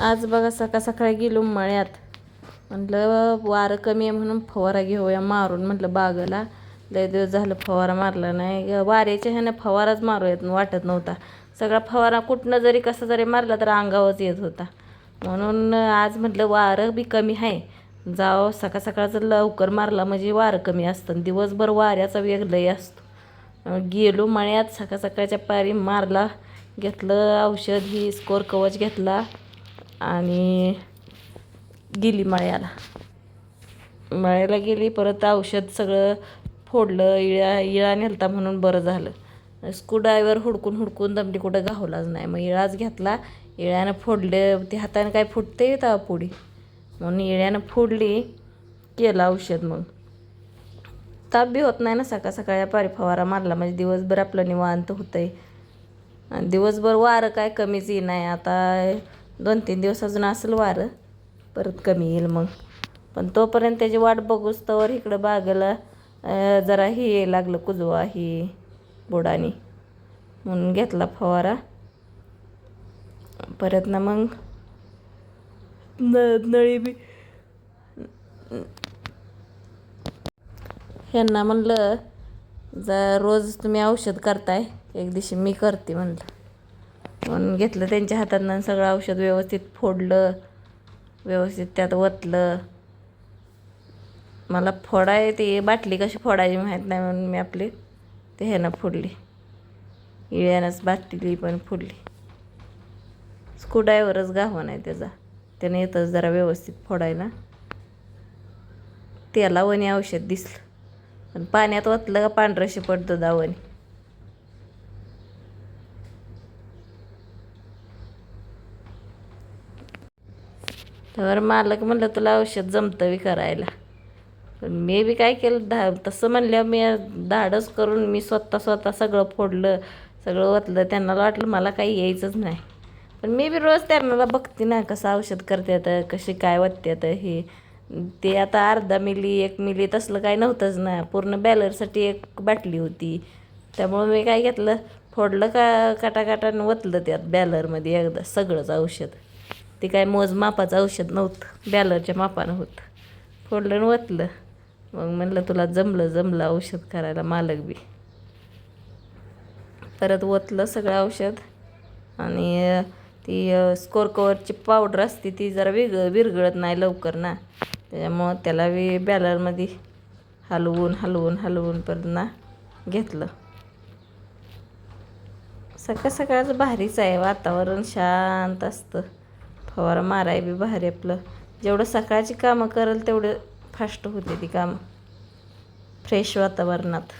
आज बघा सकाळ सकाळी गेलो मळ्यात. म्हटलं वारं कमी आहे म्हणून फवारा घेऊया मारून. म्हटलं बागेला. लय दिवस झालं फवारा मारला नाही. वाऱ्याच्या ह्यानं फवाराच मारूयात वाटत नव्हता. सगळा फवारा कुठनं जरी कसा जरी मारला तर अंगावरच येत होता. म्हणून आज म्हटलं वारं बी कमी आहे. जावं सकाळ सकाळचं लवकर मारला म्हणजे वारं कमी असतं. आणि दिवसभर वाऱ्याचा वेग लय असतो. गेलो मळ्यात सकाळ सकाळच्या पारी मारला. घेतलं औषध ही स्कोर कवच घेतला आणि गेली मळ्याला. मळ्याला गेली परत औषध सगळं फोडलं इळा इळा नेलता म्हणून बरं झालं. स्क्रूड्रायव्हर हुडकून हुडकून दमडी कुठं गावलाच नाही. मग इळाच घेतला इळ्यानं फोडले ते हाताने काय फुटते येतं पुढे. म्हणून इळ्यानं फोडली केलं औषध मग. ताप बी होत नाही ना सकाळ सकाळी पारी फवारा मारला. म्हणजे दिवसभर आपलं निवांत होतंय. आणि दिवसभर वारं काय कमीच येई नाही आता दोन तीन दिवस अजून असेल वारं परत कमी येईल मग. पण तोपर्यंत त्याची वाट बघूच तर इकडं बागेला जरा हे यायला लागलं कुजवा ही बुडानी. म्हणून घेतला फवारा. परत ना मग न नळी बी. ह्यांना म्हणलं जर रोज तुम्ही औषध करताय एक दिवशी मी करते म्हणलं. म्हणून घेतलं त्यांच्या हातातनं सगळं औषध व्यवस्थित फोडलं व्यवस्थित त्यात ओतलं मला फोडाय ते बाटली कशी फोडायची माहीत नाही म्हणून मी आपली ते ह्यानं फोडली. इळ्यानंच बाटली पण फोडली. स्क्रूड्रायव्हरच गावा नाही त्याचा. त्याने येतच जरा व्यवस्थित फोडायला. वणी औषध दिसलं. पण पाण्यात ओतलं का पांढरं पडतं दावणी तर मालक म्हणलं तुला औषध जमतं बी करायला. पण मी बी काय केलं धा तसं म्हणलं मी धाडस करून मी स्वतः स्वतः सगळं फोडलं सगळं ओतलं. त्यांना वाटलं मला काही यायचंच नाही. पण मी बी रोज त्यांना बघते ना कसं औषध करतात कशी काय वाटतात हे. ते आता अर्धा मिली एक मिली तसलं काय नव्हतंच ना. पूर्ण बॅलरसाठी एक बाटली होती. त्यामुळं मी काय घेतलं फोडलं का काटाकाटानं ओतलं त्यात बॅलरमध्ये एकदा सगळंच औषध. ते काय मोजमापाचं औषध नव्हतं. बॅलरच्या मापानं होतं. फोडलं वतलं ओतलं. मग म्हणलं तुला जमलं जमलं औषध करायला मालक बी. परत ओतलं सगळं औषध. आणि ती स्कोर कवरची पावडर असते ती जरा विग विरघळत नाही लवकर ना. त्याच्यामुळं त्याला बी बॅलरमध्ये हलवून हलवून हलवून परत ना घेतलं. सकाळ सकाळचं भारीच आहे. वातावरण शांत असतं. फवारा माराय बी भारी आपलं. जेवढं सकाळची कामं करेल तेवढं फास्ट होते ती कामं. फ्रेश वातावरणात.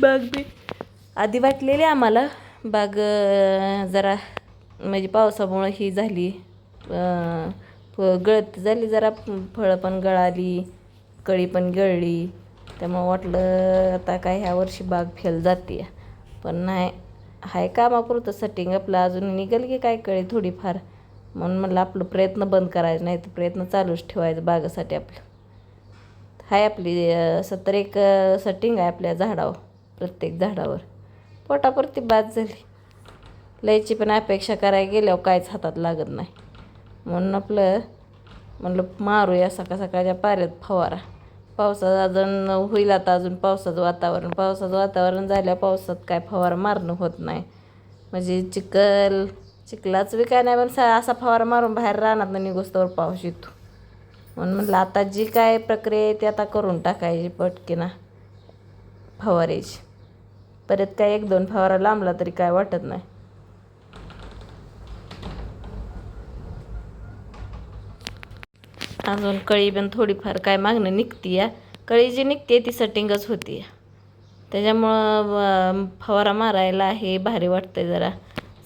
बाग बी. आधी वाटलेली आम्हाला. बाग जरा म्हणजे पावसामुळं ही झाली. गळत झाली जरा फळं पण गळाली कळी पण गळली. त्यामुळं वाटलं आता काय ह्या वर्षी बाग फेल जाते पण नाही. हाय कामापुरतं सेटिंग आपलं अजून निघेल की काय कळे थोडीफार. म्हणून म्हणलं आपलं प्रयत्न बंद करायचं नाही तर प्रयत्न चालूच ठेवायचं बागासाठी आपलं. हाय आपली सत्तर एक सेटिंग आहे आपल्या झाडावर प्रत्येक झाडावर. पोटापुरती बाद झाली. लयची पण अपेक्षा करायला गेल्यावर काहीच हातात लागत नाही. म्हणून आपलं म्हणलं मारूया सकाळ सकाळच्या पाऱ्यात फवारा. पावसात अजून होईल आता अजून पावसाचं वातावरण. पावसाचं वातावरण झाल्या पावसात काय फवारा मारणं होत नाही. म्हणजे चिखल चिखलाच बी काय नाही पण सा असा फवारा मारून बाहेर राहणार नाही निघोस्तवर पाऊस येतो. म्हणून म्हटलं आता जी काय प्रक्रिया आहे ती आता करून टाकायची पटकीना. फवारायची. परत काय एक दोन फवारा लांबला तरी काय वाटत नाही. अजून कळी पण थोडीफार काय मागणं निघती या कळी जी निघते ती सटिंगच होती त्याच्यामुळं फवारा मारायला हे भारी वाटतं जरा.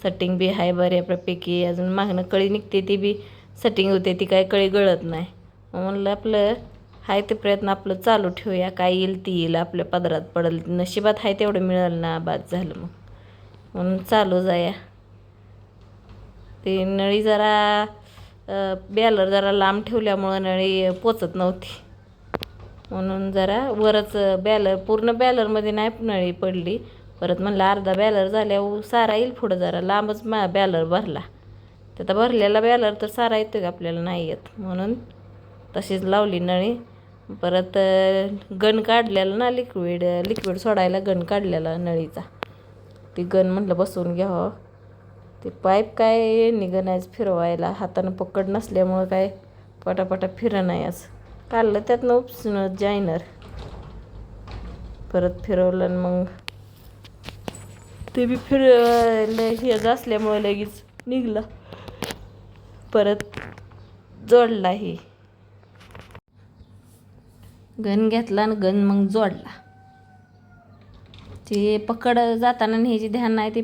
सटिंग बी आहे बऱ्यापैकी. अजून मागणं कळी निघते ती बी सटिंग होते ती काय कळी गळत नाही. म्हणलं आपलं आहे ते प्रयत्न आपलं चालू ठेवूया. काय येईल ती येईल. आपल्या पदरात पडल. नशिबात आहे तेवढं मिळेल ना बाद झालं मग. म्हणून चालू जाया. ते नळी जरा बॅलर जरा लांब ठेवल्यामुळं नळी पोचत नव्हती. म्हणून जरा वरच बॅलर पूर्ण बॅलरमध्ये नाही नळी पडली. परत म्हणलं अर्धा बॅलर झाल्यावर सारा येईल पुढं जरा लांबच मा बॅलर भरला. तर आता भरलेला बॅलर तर सारा येतो का आपल्याला? नाही येत. म्हणून तशीच लावली नळी. परत गण काढलेला ना लिक्विड लिक्विड सोडायला गण काढलेला नळीचा. ती गण म्हटलं बसवून घ्यावं. ते पाईप काय निघणायच फिरवायला. हातानं पकड नसल्यामुळं काय पटापटा फिर नाही असं. काढलं त्यातनं उपसून जायनर. परत फिरवलं आणि मग ते बी फिरवलं हे असल्यामुळं लगेच निघला. परत जोडलाही गन घेतला आणि गन मग जोडला. ते पकड जाताना ह्याची ध्यान नाही ते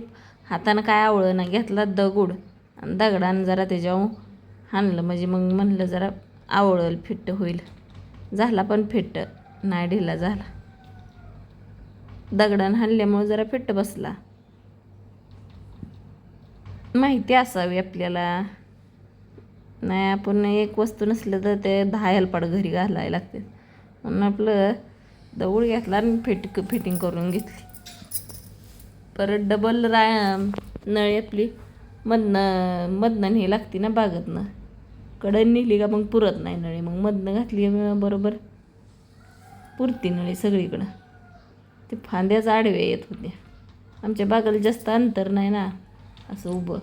हातानं काय आवळं ना घेतला दगड. आणि दगडानं जरा त्याच्यावर हाणलं. म्हणजे मग म्हणलं जरा आवळल फिट्ट होईल. झाला पण फिट्ट. नाही ढिला झाला. दगडानं हाणल्यामुळे जरा फिट्ट बसला. माहिती असावी आपल्याला. नाही आपण एक वस्तू नसलं तर ते दहा हेलपाड घरी घालायला लागते म्हणून आपलं दगड घेतला आणि फिट फिटिंग करून घेतली. परत डबल रा नळी आपली मधनं मधनं हे लागते ना बागतनं. कडन नेली का मग पुरत नाही नळी. मग मधनं घातली बरोबर. पुरती नळी सगळीकडं. ते फांद्याच आडव्या येत होत्या आमच्या बागाला जास्त अंतर नाही ना. असं उभं.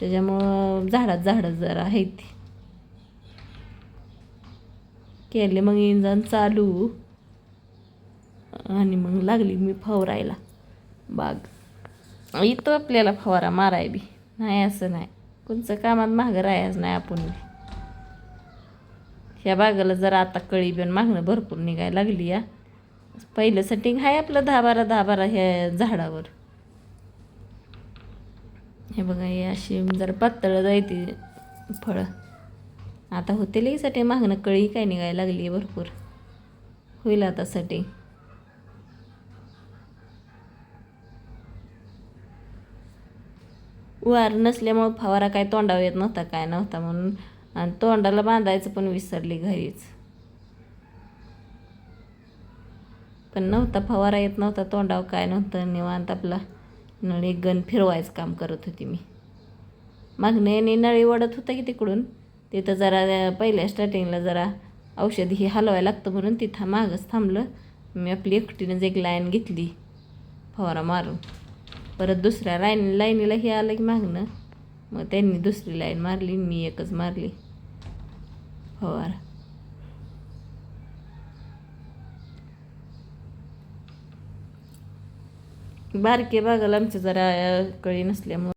त्याच्यामुळं झाडात झाडं जरा आहेत ती. केले मग इंजन चालू. आणि मग लागली मी फवारायला. बाग. इथं आपल्याला फवारा माराय बी. नाही असं नाही. कोणचं कामात मागं राहायचं नाही आपण ह्या बागाला जरा आता कळी बिन मागणं भरपूर निघायला लागली या. पहिलं सेटिंग आहे आपलं दहा बारा दहा बारा ह्या झाडावर. हे बघा हे अशी जरा पातळ जायती फळं. आता होते लगेसाठी मागणं कळी काय निघायला लागली आहे भरपूर. होईल आता सेटिंग वार नसल्यामुळं फवारा काय तोंडावर येत नव्हता काय नव्हता म्हणून. आणि तोंडाला बांधायचं पण विसरली घरीच. पण नव्हता फवारा येत नव्हता तोंडावर काय नव्हतं निवांत आपला नळी गण फिरवायचं काम करत होती मी. मागण्याने नळी ओढत होतं की तिकडून? तिथं जरा पहिल्या स्टार्टिंगला जरा औषध ही हलवायला लागतं म्हणून तिथं मागंच थांबलं. मी आपली एकटीनंच एक लाईन घेतली फवारा मारून. परत दुसऱ्या लाईन लाईनीला हे आलं की मागणं. मग त्यांनी दुसरी लाईन मारली मी एकच मारली. फवार. बारके बागाला आमच्या जरा कळी नसल्यामुळं.